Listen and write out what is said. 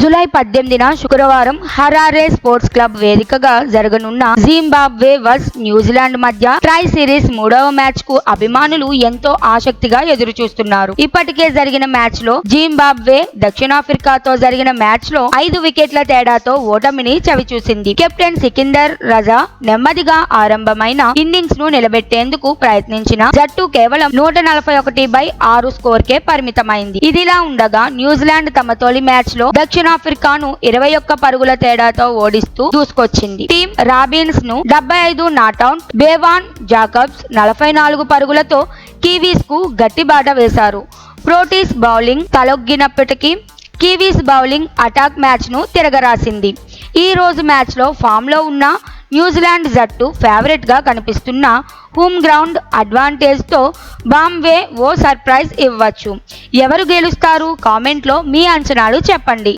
July పద్దెనిమిదిన శుక్రవారం Harare sports club వేదికగా జరగనున్న జింబాబ్వే వర్స్ న్యూజిలాండ్ మధ్య ట్రై సిరీస్ మూడవ మ్యాచ్కు అభిమానులు ఎంతో ఆసక్తిగా ఎదురు చూస్తున్నారు ఇప్పటికే జరిగిన మ్యాచ్లో జింబాబ్వే దక్షిణాఫ్రికాతో జరిగిన మ్యాచ్లో ఐదు వికెట్ల తేడాతో ఓటమిని చవిచూసింది. కెప్టెన్ సికిందర్ రజా నెమ్మదిగా ఆరంభమైన ఇన్నింగ్స్ను నిలబెట్టేందుకు ప్రయత్నించిన జట్టు కేవలం నూట నలభై ఒకటి బై ఆరు స్కోర్ కే పరిమితమైంది. ఇదిలా ఉండగా న్యూజిలాండ్ తమ తొలి మ్యాచ్లో దక్షిణాఫ్రికాను ఇరవై ఒక్క పరుగుల తేడాతో ఓడిస్తూ దూసుకొచ్చింది. టీమ్ రాబిన్స్ను డెబ్బై ఐదు నాట్అవుట్ బేవాన్ జాకబ్స్ నలభై నాలుగు పరుగులతో కివీస్కు గట్టిబాట వేశారు. ప్రోటీస్ బౌలింగ్ తలొగ్గినప్పటికీ కివీస్ బౌలింగ్ అటాక్ మ్యాచ్ను తిరగరాసింది. ఈ రోజు మ్యాచ్లో ఫామ్లో ఉన్న న్యూజిలాండ్ జట్టు ఫేవరెట్గా కనిపిస్తున్న హోమ్ గ్రౌండ్ అడ్వాంటేజ్తో బాంబే ఓ సర్ప్రైజ్ ఇవ్వచ్చు. ఎవరు గెలుస్తారు? కామెంట్లో మీ అంచనాలు చెప్పండి.